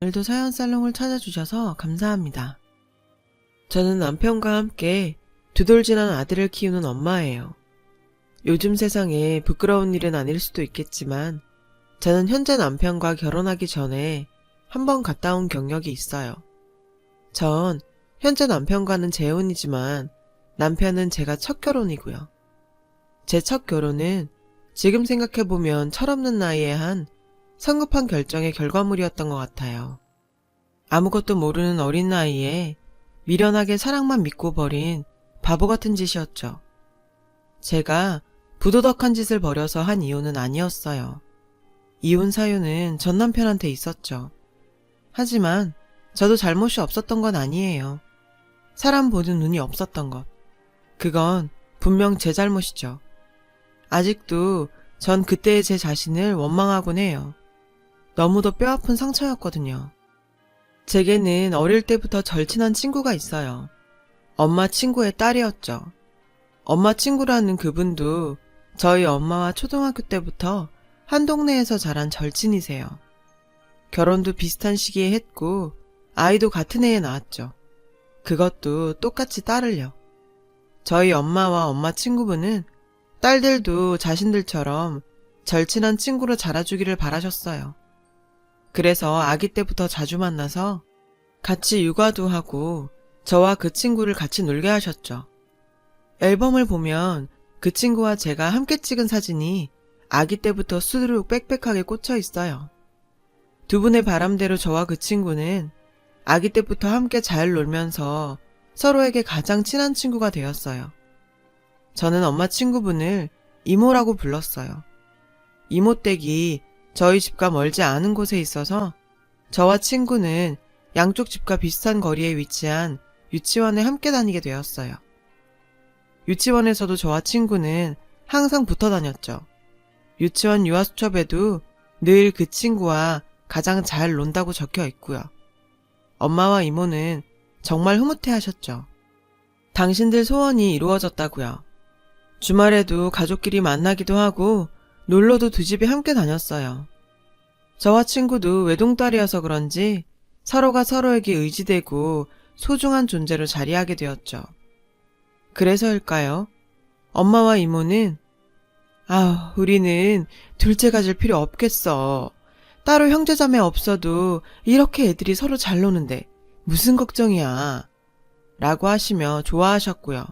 오늘도 사연 살롱을 찾아주셔서 감사합니다. 저는 남편과 함께 두 돌 지난 아들을 키우는 엄마예요. 요즘 세상에 부끄러운 일은 아닐 수도 있겠지만 저는 현재 남편과 결혼하기 전에 한 번 갔다 온 경력이 있어요. 전 현재 남편과는 재혼이지만 남편은 제가 첫 결혼이고요. 제 첫 결혼은 지금 생각해보면 철없는 나이에 한 성급한 결정의 결과물이었던 것 같아요. 아무것도 모르는 어린 나이에 미련하게 사랑만 믿고 버린 바보 같은 짓이었죠. 제가 부도덕한 짓을 벌여서 한 이혼은 아니었어요. 이혼 사유는 전 남편한테 있었죠. 하지만 저도 잘못이 없었던 건 아니에요. 사람 보는 눈이 없었던 것. 그건 분명 제 잘못이죠. 아직도 전 그때의 제 자신을 원망하곤 해요. 너무도 뼈아픈 상처였거든요. 제게는 어릴 때부터 절친한 친구가 있어요. 엄마 친구의 딸이었죠. 엄마 친구라는 그분도 저희 엄마와 초등학교 때부터 한 동네에서 자란 절친이세요. 결혼도 비슷한 시기에 했고 아이도 같은 해에 낳았죠. 그것도 똑같이 딸을요. 저희 엄마와 엄마 친구분은 딸들도 자신들처럼 절친한 친구로 자라주기를 바라셨어요. 그래서 아기 때부터 자주 만나서 같이 육아도 하고 저와 그 친구를 같이 놀게 하셨죠. 앨범을 보면 그 친구와 제가 함께 찍은 사진이 아기 때부터 수두룩 빽빽하게 꽂혀 있어요. 두 분의 바람대로 저와 그 친구는 아기 때부터 함께 잘 놀면서 서로에게 가장 친한 친구가 되었어요. 저는 엄마 친구분을 이모라고 불렀어요. 이모 댁이 저희 집과 멀지 않은 곳에 있어서 저와 친구는 양쪽 집과 비슷한 거리에 위치한 유치원에 함께 다니게 되었어요. 유치원에서도 저와 친구는 항상 붙어 다녔죠. 유치원 유아수첩에도 늘 그 친구와 가장 잘 논다고 적혀 있고요. 엄마와 이모는 정말 흐뭇해 하셨죠. 당신들 소원이 이루어졌다고요. 주말에도 가족끼리 만나기도 하고 놀러도 두 집이 함께 다녔어요. 저와 친구도 외동딸이어서 그런지 서로가 서로에게 의지되고 소중한 존재로 자리하게 되었죠. 그래서일까요? 엄마와 이모는 아, 우리는 둘째 가질 필요 없겠어. 따로 형제자매 없어도 이렇게 애들이 서로 잘 노는데 무슨 걱정이야. 라고 하시며 좋아하셨고요.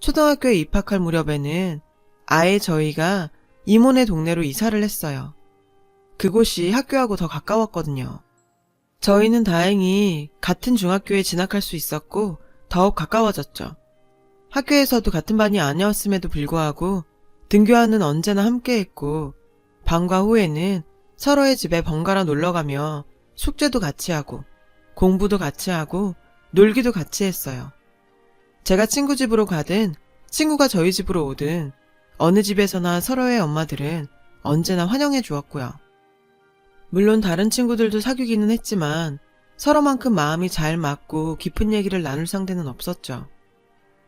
초등학교에 입학할 무렵에는 아예 저희가 이모네 동네로 이사를 했어요. 그곳이 학교하고 더 가까웠거든요. 저희는 다행히 같은 중학교에 진학할 수 있었고 더욱 가까워졌죠. 학교에서도 같은 반이 아니었음에도 불구하고 등교하는 언제나 함께했고 방과 후에는 서로의 집에 번갈아 놀러가며 숙제도 같이 하고 공부도 같이 하고 놀기도 같이 했어요. 제가 친구 집으로 가든 친구가 저희 집으로 오든 어느 집에서나 서로의 엄마들은 언제나 환영해 주었고요. 물론 다른 친구들도 사귀기는 했지만 서로만큼 마음이 잘 맞고 깊은 얘기를 나눌 상대는 없었죠.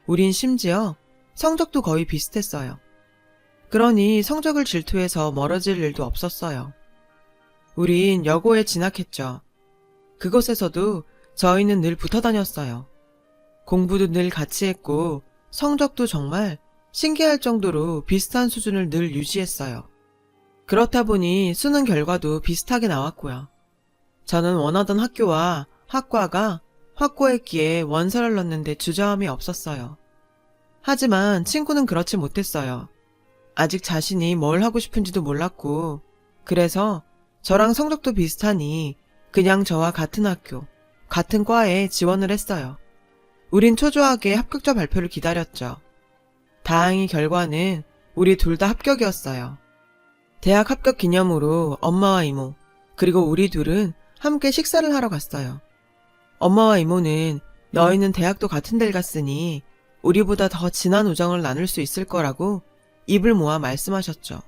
우린 심지어 성적도 거의 비슷했어요. 그러니 성적을 질투해서 멀어질 일도 없었어요. 우린 여고에 진학했죠. 그곳에서도 저희는 늘 붙어 다녔어요. 공부도 늘 같이 했고 성적도 정말 신기할 정도로 비슷한 수준을 늘 유지했어요. 그렇다 보니 수능 결과도 비슷하게 나왔고요. 저는 원하던 학교와 학과가 확고했기에 원서를 넣는데 주저함이 없었어요. 하지만 친구는 그렇지 못했어요. 아직 자신이 뭘 하고 싶은지도 몰랐고, 그래서 저랑 성적도 비슷하니 그냥 저와 같은 학교, 같은 과에 지원을 했어요. 우린 초조하게 합격자 발표를 기다렸죠. 다행히 결과는 우리 둘 다 합격이었어요. 대학 합격 기념으로 엄마와 이모, 그리고 우리 둘은 함께 식사를 하러 갔어요. 엄마와 이모는 너희는 대학도 같은 데를 갔으니 우리보다 더 진한 우정을 나눌 수 있을 거라고 입을 모아 말씀하셨죠.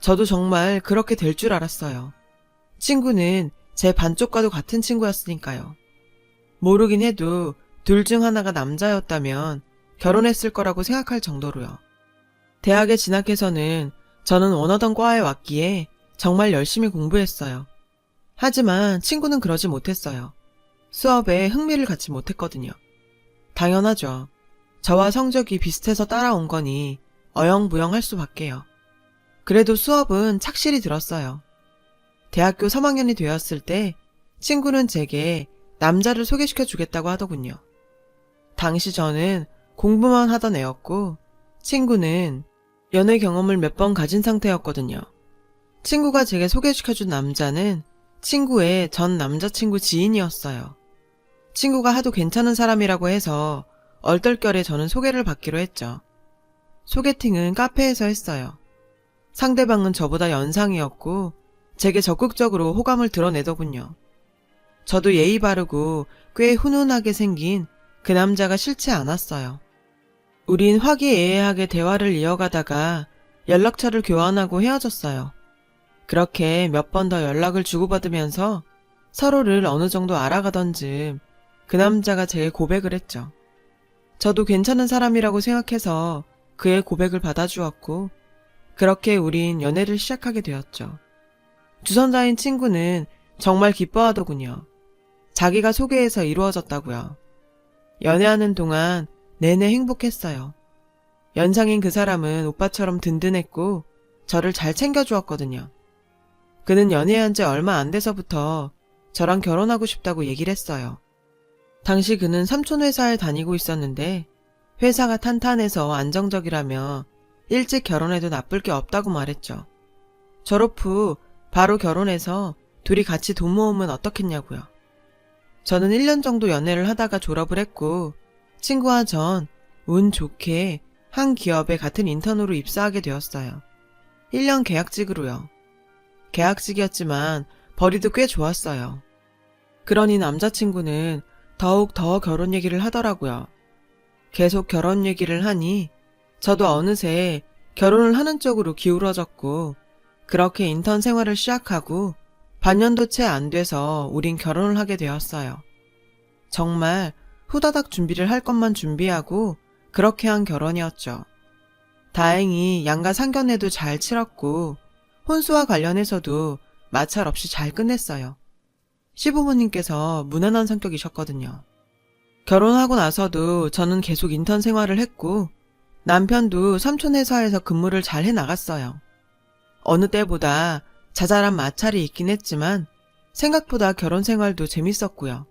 저도 정말 그렇게 될 줄 알았어요. 친구는 제 반쪽과도 같은 친구였으니까요. 모르긴 해도 둘 중 하나가 남자였다면 결혼했을 거라고 생각할 정도로요. 대학에 진학해서는 저는 원하던 과에 왔기에 정말 열심히 공부했어요. 하지만 친구는 그러지 못했어요. 수업에 흥미를 갖지 못했거든요. 당연하죠. 저와 성적이 비슷해서 따라온 거니 어영부영 할 수밖에요. 그래도 수업은 착실히 들었어요. 대학교 3학년이 되었을 때 친구는 제게 남자를 소개시켜 주겠다고 하더군요. 당시 저는 공부만 하던 애였고 친구는 연애 경험을 몇 번 가진 상태였거든요. 친구가 제게 소개시켜준 남자는 친구의 전 남자친구 지인이었어요. 친구가 하도 괜찮은 사람이라고 해서 얼떨결에 저는 소개를 받기로 했죠. 소개팅은 카페에서 했어요. 상대방은 저보다 연상이었고 제게 적극적으로 호감을 드러내더군요. 저도 예의 바르고 꽤 훈훈하게 생긴 그 남자가 싫지 않았어요. 우린 화기애애하게 대화를 이어가다가 연락처를 교환하고 헤어졌어요. 그렇게 몇 번 더 연락을 주고받으면서 서로를 어느 정도 알아가던 즈음 그 남자가 제게 고백을 했죠. 저도 괜찮은 사람이라고 생각해서 그의 고백을 받아주었고 그렇게 우린 연애를 시작하게 되었죠. 주선자인 친구는 정말 기뻐하더군요. 자기가 소개해서 이루어졌다고요. 연애하는 동안 내내 행복했어요. 연상인 그 사람은 오빠처럼 든든했고 저를 잘 챙겨주었거든요. 그는 연애한 지 얼마 안 돼서부터 저랑 결혼하고 싶다고 얘기를 했어요. 당시 그는 삼촌 회사에 다니고 있었는데 회사가 탄탄해서 안정적이라며 일찍 결혼해도 나쁠 게 없다고 말했죠. 졸업 후 바로 결혼해서 둘이 같이 돈 모으면 어떻겠냐고요. 저는 1년 정도 연애를 하다가 졸업을 했고 친구와 전 운 좋게 한 기업에 같은 인턴으로 입사하게 되었어요. 1년 계약직으로요. 계약직이었지만 벌이도 꽤 좋았어요. 그러니 남자친구는 더욱 더 결혼 얘기를 하더라고요. 계속 결혼 얘기를 하니 저도 어느새 결혼을 하는 쪽으로 기울어졌고 그렇게 인턴 생활을 시작하고 반년도 채 안 돼서 우린 결혼을 하게 되었어요. 정말 후다닥 준비를 할 것만 준비하고 그렇게 한 결혼이었죠. 다행히 양가 상견례도 잘 치렀고 혼수와 관련해서도 마찰 없이 잘 끝냈어요. 시부모님께서 무난한 성격이셨거든요. 결혼하고 나서도 저는 계속 인턴 생활을 했고 남편도 삼촌 회사에서 근무를 잘 해 나갔어요. 어느 때보다 자잘한 마찰이 있긴 했지만 생각보다 결혼 생활도 재밌었고요.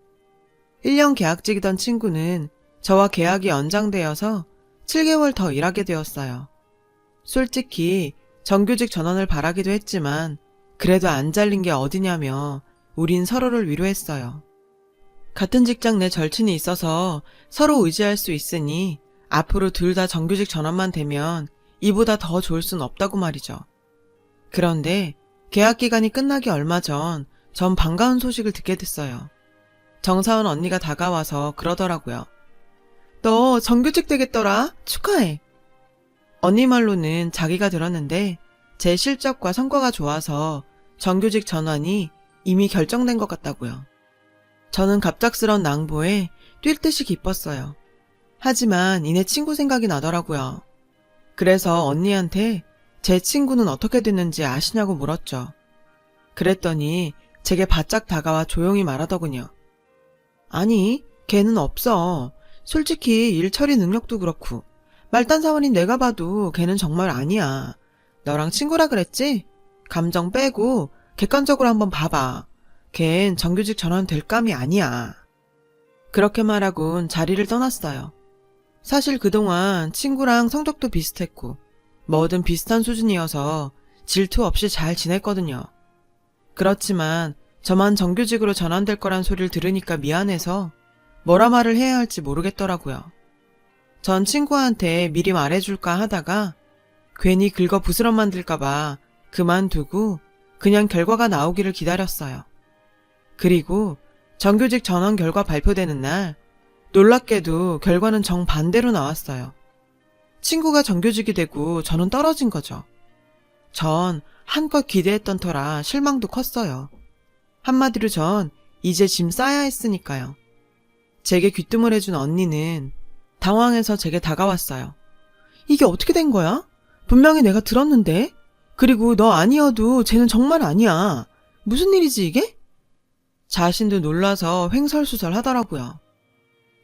1년 계약직이던 친구는 저와 계약이 연장되어서 7개월 더 일하게 되었어요. 솔직히 정규직 전환을 바라기도 했지만 그래도 안 잘린 게 어디냐며 우린 서로를 위로했어요. 같은 직장 내 절친이 있어서 서로 의지할 수 있으니 앞으로 둘 다 정규직 전환만 되면 이보다 더 좋을 순 없다고 말이죠. 그런데 계약 기간이 끝나기 얼마 전 전 반가운 소식을 듣게 됐어요. 정사원 언니가 다가와서 그러더라고요. 너 정규직 되겠더라? 축하해. 언니 말로는 자기가 들었는데 제 실적과 성과가 좋아서 정규직 전환이 이미 결정된 것 같다고요. 저는 갑작스런 낭보에 뛸 듯이 기뻤어요. 하지만 이내 친구 생각이 나더라고요. 그래서 언니한테 제 친구는 어떻게 됐는지 아시냐고 물었죠. 그랬더니 제게 바짝 다가와 조용히 말하더군요. 아니, 걔는 없어. 솔직히 일 처리 능력도 그렇고. 말단 사원인 내가 봐도 걔는 정말 아니야. 너랑 친구라 그랬지? 감정 빼고 객관적으로 한번 봐봐. 걘 정규직 전환 될 감이 아니야. 그렇게 말하곤 자리를 떠났어요. 사실 그동안 친구랑 성적도 비슷했고, 뭐든 비슷한 수준이어서 질투 없이 잘 지냈거든요. 그렇지만 저만 정규직으로 전환될 거란 소리를 들으니까 미안해서 뭐라 말을 해야 할지 모르겠더라고요. 전 친구한테 미리 말해줄까 하다가 괜히 긁어 부스럼 만들까봐 그만두고 그냥 결과가 나오기를 기다렸어요. 그리고 정규직 전환 결과 발표되는 날 놀랍게도 결과는 정반대로 나왔어요. 친구가 정규직이 되고 저는 떨어진 거죠. 전 한껏 기대했던 터라 실망도 컸어요. 한마디로 전 이제 짐 싸야 했으니까요. 제게 귀뜸을 해준 언니는 당황해서 제게 다가왔어요. 이게 어떻게 된 거야? 분명히 내가 들었는데? 그리고 너 아니어도 쟤는 정말 아니야. 무슨 일이지 이게? 자신도 놀라서 횡설수설 하더라고요.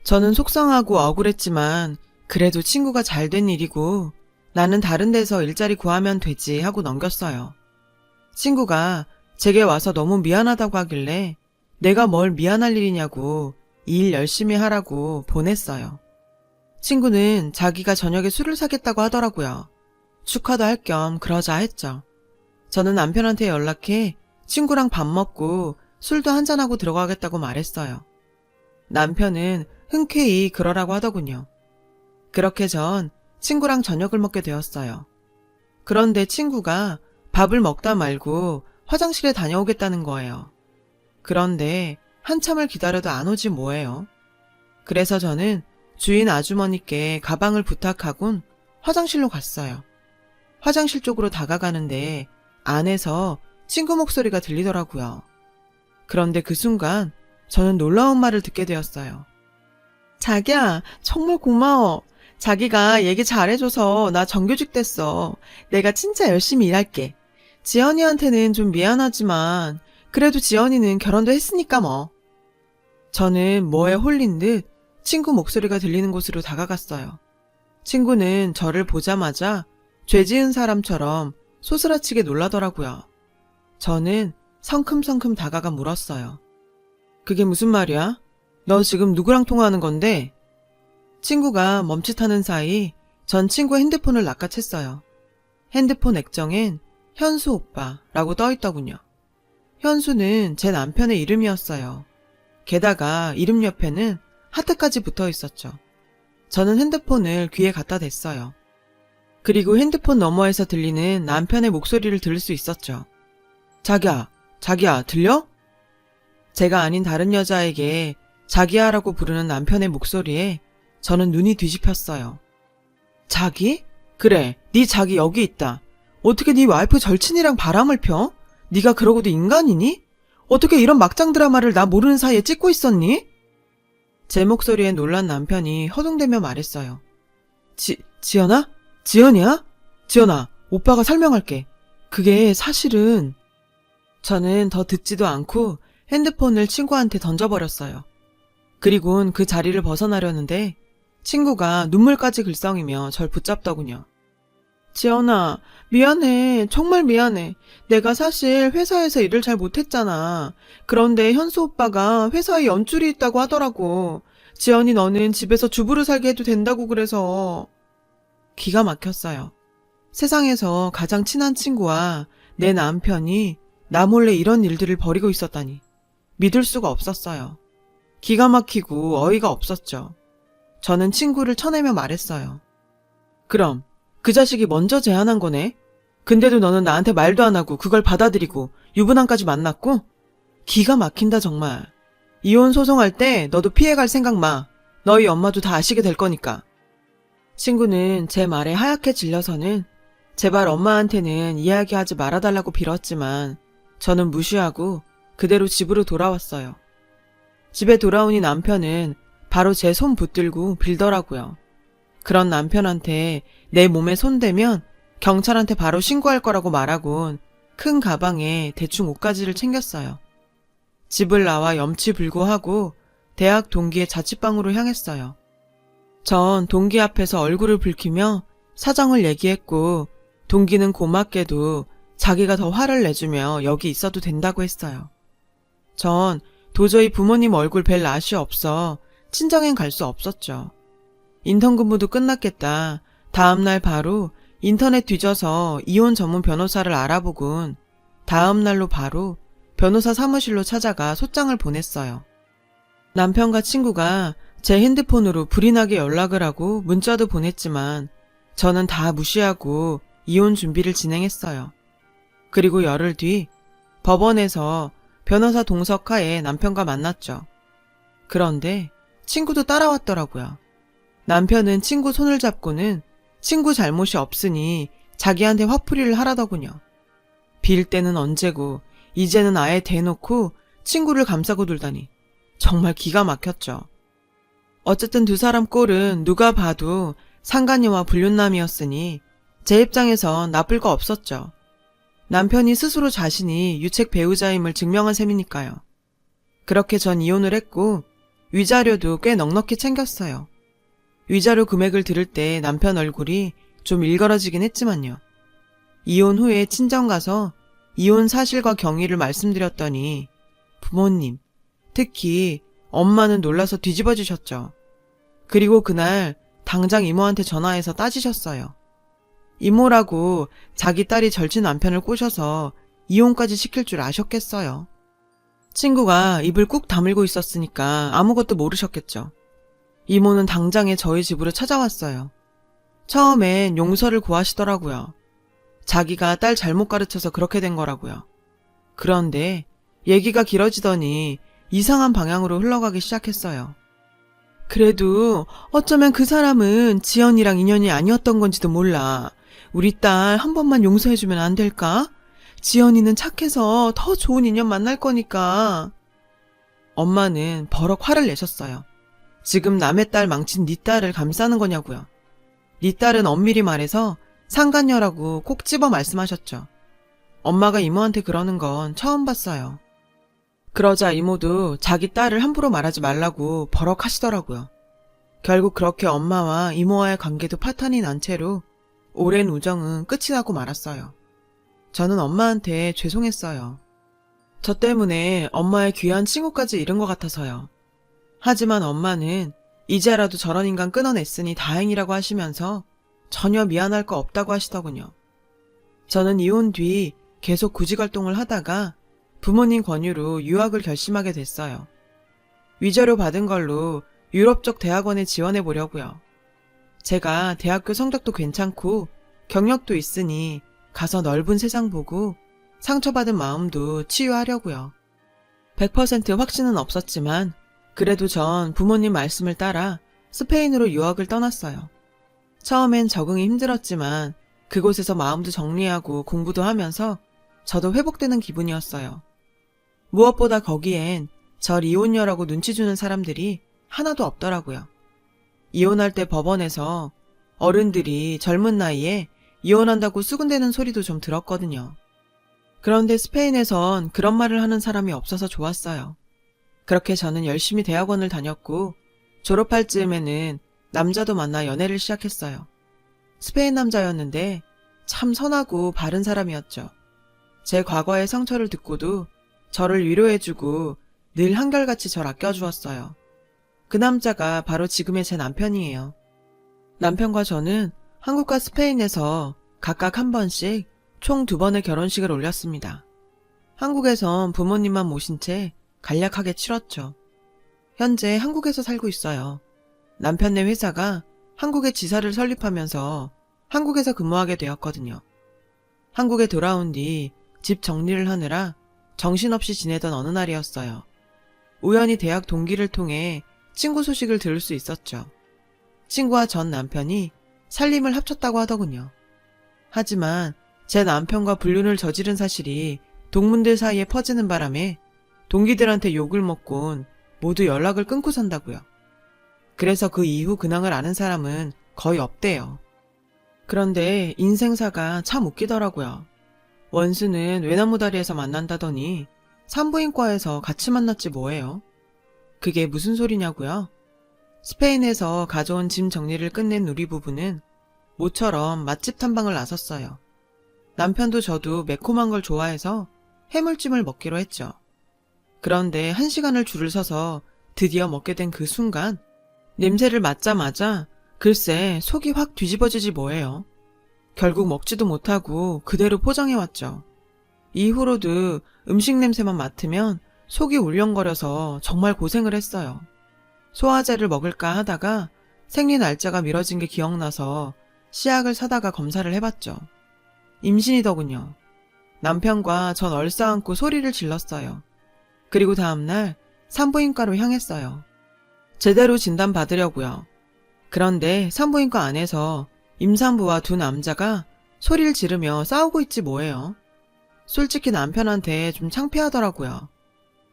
저는 속상하고 억울했지만 그래도 친구가 잘 된 일이고 나는 다른 데서 일자리 구하면 되지 하고 넘겼어요. 친구가 제게 와서 너무 미안하다고 하길래 내가 뭘 미안할 일이냐고 이일 열심히 하라고 보냈어요. 친구는 자기가 저녁에 술을 사겠다고 하더라고요. 축하도 할 겸 그러자 했죠. 저는 남편한테 연락해 친구랑 밥 먹고 술도 한잔하고 들어가겠다고 말했어요. 남편은 흔쾌히 그러라고 하더군요. 그렇게 전 친구랑 저녁을 먹게 되었어요. 그런데 친구가 밥을 먹다 말고 화장실에 다녀오겠다는 거예요. 그런데 한참을 기다려도 안 오지 뭐예요. 그래서 저는 주인 아주머니께 가방을 부탁하곤 화장실로 갔어요. 화장실 쪽으로 다가가는데 안에서 친구 목소리가 들리더라고요. 그런데 그 순간 저는 놀라운 말을 듣게 되었어요. 자기야, 정말 고마워. 자기가 얘기 잘해줘서 나 정규직 됐어. 내가 진짜 열심히 일할게. 지연이한테는 좀 미안하지만 그래도 지연이는 결혼도 했으니까 뭐. 저는 뭐에 홀린 듯 친구 목소리가 들리는 곳으로 다가갔어요. 친구는 저를 보자마자 죄 지은 사람처럼 소스라치게 놀라더라고요. 저는 성큼성큼 다가가 물었어요. 그게 무슨 말이야? 너 지금 누구랑 통화하는 건데? 친구가 멈칫하는 사이 전 친구 핸드폰을 낚아챘어요. 핸드폰 액정엔 현수 오빠라고 떠 있더군요. 현수는 제 남편의 이름이었어요. 게다가 이름 옆에는 하트까지 붙어 있었죠. 저는 핸드폰을 귀에 갖다 댔어요. 그리고 핸드폰 너머에서 들리는 남편의 목소리를 들을 수 있었죠. 자기야, 자기야, 들려? 제가 아닌 다른 여자에게 자기야라고 부르는 남편의 목소리에 저는 눈이 뒤집혔어요. 자기? 그래, 네 자기 여기 있다. 어떻게 네 와이프 절친이랑 바람을 펴? 네가 그러고도 인간이니? 어떻게 이런 막장 드라마를 나 모르는 사이에 찍고 있었니? 제 목소리에 놀란 남편이 허둥대며 말했어요. 지, 지연아? 지연이야? 지연아, 오빠가 설명할게. 그게 사실은... 저는 더 듣지도 않고 핸드폰을 친구한테 던져버렸어요. 그리곤 그 자리를 벗어나려는데 친구가 눈물까지 글썽이며 절 붙잡더군요. 지연아, 미안해. 정말 미안해. 내가 사실 회사에서 일을 잘 못했잖아. 그런데 현수 오빠가 회사에 연줄이 있다고 하더라고. 지연이 너는 집에서 주부로 살게 해도 된다고 그래서. 기가 막혔어요. 세상에서 가장 친한 친구와 내 남편이 나 몰래 이런 일들을 벌이고 있었다니. 믿을 수가 없었어요. 기가 막히고 어이가 없었죠. 저는 친구를 쳐내며 말했어요. 그럼 그 자식이 먼저 제안한 거네? 근데도 너는 나한테 말도 안 하고 그걸 받아들이고 유부남까지 만났고? 기가 막힌다 정말. 이혼 소송할 때 너도 피해갈 생각 마. 너희 엄마도 다 아시게 될 거니까. 친구는 제 말에 하얗게 질려서는 제발 엄마한테는 이야기하지 말아달라고 빌었지만 저는 무시하고 그대로 집으로 돌아왔어요. 집에 돌아오니 남편은 바로 제 손 붙들고 빌더라고요. 그런 남편한테 내 몸에 손대면 경찰한테 바로 신고할 거라고 말하곤 큰 가방에 대충 옷가지를 챙겼어요. 집을 나와 염치불고하고 대학 동기의 자취방으로 향했어요. 전 동기 앞에서 얼굴을 붉히며 사정을 얘기했고 동기는 고맙게도 자기가 더 화를 내주며 여기 있어도 된다고 했어요. 전 도저히 부모님 얼굴 뵐 낯이 없어 친정엔 갈 수 없었죠. 인턴 근무도 끝났겠다. 다음날 바로 인터넷 뒤져서 이혼 전문 변호사를 알아보곤 다음날로 바로 변호사 사무실로 찾아가 소장을 보냈어요. 남편과 친구가 제 핸드폰으로 불이 나게 연락을 하고 문자도 보냈지만 저는 다 무시하고 이혼 준비를 진행했어요. 그리고 열흘 뒤 법원에서 변호사 동석하에 남편과 만났죠. 그런데 친구도 따라왔더라고요. 남편은 친구 손을 잡고는 친구 잘못이 없으니 자기한테 화풀이를 하라더군요. 빌 때는 언제고 이제는 아예 대놓고 친구를 감싸고 돌다니 정말 기가 막혔죠. 어쨌든 두 사람 꼴은 누가 봐도 상간녀와 불륜남이었으니 제 입장에선 나쁠 거 없었죠. 남편이 스스로 자신이 유책 배우자임을 증명한 셈이니까요. 그렇게 전 이혼을 했고 위자료도 꽤 넉넉히 챙겼어요. 위자료 금액을 들을 때 남편 얼굴이 좀 일그러지긴 했지만요. 이혼 후에 친정 가서 이혼 사실과 경위를 말씀드렸더니 부모님, 특히 엄마는 놀라서 뒤집어지셨죠. 그리고 그날 당장 이모한테 전화해서 따지셨어요. 이모라고 자기 딸이 절친 남편을 꼬셔서 이혼까지 시킬 줄 아셨겠어요. 친구가 입을 꾹 다물고 있었으니까 아무것도 모르셨겠죠. 이모는 당장에 저희 집으로 찾아왔어요. 처음엔 용서를 구하시더라고요. 자기가 딸 잘못 가르쳐서 그렇게 된 거라고요. 그런데 얘기가 길어지더니 이상한 방향으로 흘러가기 시작했어요. 그래도 어쩌면 그 사람은 지연이랑 인연이 아니었던 건지도 몰라. 우리 딸 한 번만 용서해주면 안 될까? 지연이는 착해서 더 좋은 인연 만날 거니까. 엄마는 버럭 화를 내셨어요. 지금 남의 딸 망친 네 딸을 감싸는 거냐고요. 네 딸은 엄밀히 말해서 상간녀라고 꼭 집어 말씀하셨죠. 엄마가 이모한테 그러는 건 처음 봤어요. 그러자 이모도 자기 딸을 함부로 말하지 말라고 버럭 하시더라고요. 결국 그렇게 엄마와 이모와의 관계도 파탄이 난 채로 오랜 우정은 끝이 나고 말았어요. 저는 엄마한테 죄송했어요. 저 때문에 엄마의 귀한 친구까지 잃은 것 같아서요. 하지만 엄마는 이제라도 저런 인간 끊어냈으니 다행이라고 하시면서 전혀 미안할 거 없다고 하시더군요. 저는 이혼 뒤 계속 구직 활동을 하다가 부모님 권유로 유학을 결심하게 됐어요. 위자료 받은 걸로 유럽 쪽 대학원에 지원해 보려고요. 제가 대학교 성적도 괜찮고 경력도 있으니 가서 넓은 세상 보고 상처받은 마음도 치유하려고요. 100% 확신은 없었지만 그래도 전 부모님 말씀을 따라 스페인으로 유학을 떠났어요. 처음엔 적응이 힘들었지만 그곳에서 마음도 정리하고 공부도 하면서 저도 회복되는 기분이었어요. 무엇보다 거기엔 절 이혼녀라고 눈치 주는 사람들이 하나도 없더라고요. 이혼할 때 법원에서 어른들이 젊은 나이에 이혼한다고 수군대는 소리도 좀 들었거든요. 그런데 스페인에선 그런 말을 하는 사람이 없어서 좋았어요. 그렇게 저는 열심히 대학원을 다녔고 졸업할 즈음에는 남자도 만나 연애를 시작했어요. 스페인 남자였는데 참 선하고 바른 사람이었죠. 제 과거의 상처를 듣고도 저를 위로해주고 늘 한결같이 절 아껴주었어요. 그 남자가 바로 지금의 제 남편이에요. 남편과 저는 한국과 스페인에서 각각 한 번씩 총 두 번의 결혼식을 올렸습니다. 한국에선 부모님만 모신 채 간략하게 치렀죠. 현재 한국에서 살고 있어요. 남편네 회사가 한국에 지사를 설립하면서 한국에서 근무하게 되었거든요. 한국에 돌아온 뒤 집 정리를 하느라 정신없이 지내던 어느 날이었어요. 우연히 대학 동기를 통해 친구 소식을 들을 수 있었죠. 친구와 전 남편이 살림을 합쳤다고 하더군요. 하지만 제 남편과 불륜을 저지른 사실이 동문들 사이에 퍼지는 바람에 동기들한테 욕을 먹곤 모두 연락을 끊고 산다고요. 그래서 그 이후 근황을 아는 사람은 거의 없대요. 그런데 인생사가 참 웃기더라고요. 원수는 외나무다리에서 만난다더니 산부인과에서 같이 만났지 뭐예요. 그게 무슨 소리냐고요? 스페인에서 가져온 짐 정리를 끝낸 우리 부부는 모처럼 맛집 탐방을 나섰어요. 남편도 저도 매콤한 걸 좋아해서 해물찜을 먹기로 했죠. 그런데 한 시간을 줄을 서서 드디어 먹게 된 그 순간 냄새를 맡자마자 글쎄 속이 확 뒤집어지지 뭐예요. 결국 먹지도 못하고 그대로 포장해왔죠. 이후로도 음식 냄새만 맡으면 속이 울렁거려서 정말 고생을 했어요. 소화제를 먹을까 하다가 생리 날짜가 미뤄진 게 기억나서 씨약을 사다가 검사를 해봤죠. 임신이더군요. 남편과 전 얼싸안고 소리를 질렀어요. 그리고 다음날 산부인과로 향했어요. 제대로 진단 받으려고요. 그런데 산부인과 안에서 임산부와 두 남자가 소리를 지르며 싸우고 있지 뭐예요. 솔직히 남편한테 좀 창피하더라고요.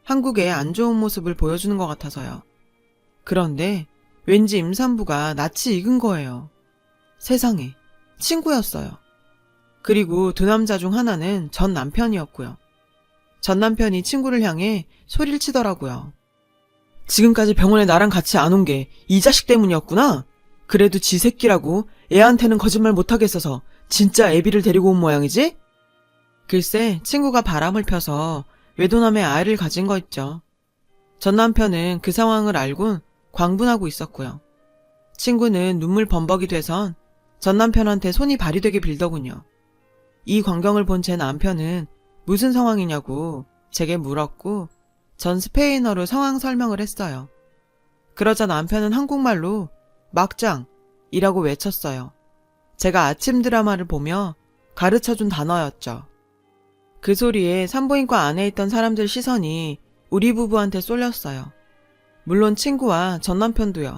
한국의 안 좋은 모습을 보여주는 것 같아서요. 그런데 왠지 임산부가 낯이 익은 거예요. 세상에, 친구였어요. 그리고 두 남자 중 하나는 전 남편이었고요. 전 남편이 친구를 향해 소리를 치더라고요. 지금까지 병원에 나랑 같이 안 온 게 이 자식 때문이었구나? 그래도 지 새끼라고 애한테는 거짓말 못하겠어서 진짜 애비를 데리고 온 모양이지? 글쎄, 친구가 바람을 펴서 외도남의 아이를 가진 거 있죠. 전 남편은 그 상황을 알곤 광분하고 있었고요. 친구는 눈물 범벅이 돼선 전 남편한테 손이 발휘되게 빌더군요. 이 광경을 본 제 남편은 무슨 상황이냐고 제게 물었고 전 스페인어로 상황 설명을 했어요. 그러자 남편은 한국말로 막장이라고 외쳤어요. 제가 아침 드라마를 보며 가르쳐준 단어였죠. 그 소리에 산부인과 안에 있던 사람들 시선이 우리 부부한테 쏠렸어요. 물론 친구와 전 남편도요.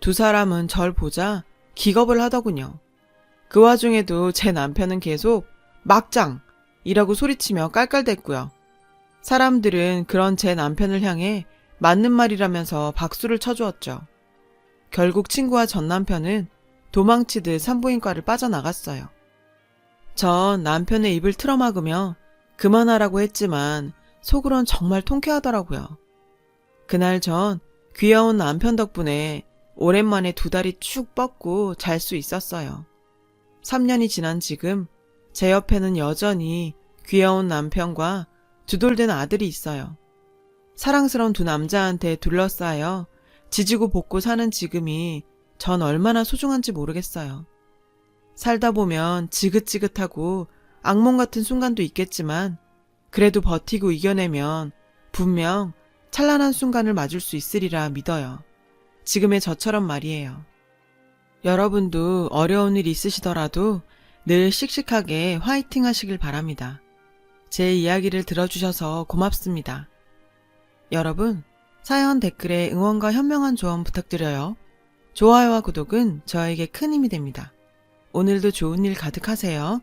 두 사람은 절 보자 기겁을 하더군요. 그 와중에도 제 남편은 계속 막장 이라고 소리치며 깔깔댔고요. 사람들은 그런 제 남편을 향해 맞는 말이라면서 박수를 쳐주었죠. 결국 친구와 전 남편은 도망치듯 산부인과를 빠져나갔어요. 전 남편의 입을 틀어막으며 그만하라고 했지만 속으론 정말 통쾌하더라고요. 그날 전 귀여운 남편 덕분에 오랜만에 두 다리 축 뻗고 잘 수 있었어요. 3년이 지난 지금 제 옆에는 여전히 귀여운 남편과 두돌된 아들이 있어요. 사랑스러운 두 남자한테 둘러싸여 지지고 볶고 사는 지금이 전 얼마나 소중한지 모르겠어요. 살다 보면 지긋지긋하고 악몽 같은 순간도 있겠지만 그래도 버티고 이겨내면 분명 찬란한 순간을 맞을 수 있으리라 믿어요. 지금의 저처럼 말이에요. 여러분도 어려운 일 있으시더라도 늘 씩씩하게 화이팅 하시길 바랍니다. 제 이야기를 들어주셔서 고맙습니다. 여러분, 사연 댓글에 응원과 현명한 조언 부탁드려요. 좋아요와 구독은 저에게 큰 힘이 됩니다. 오늘도 좋은 일 가득하세요.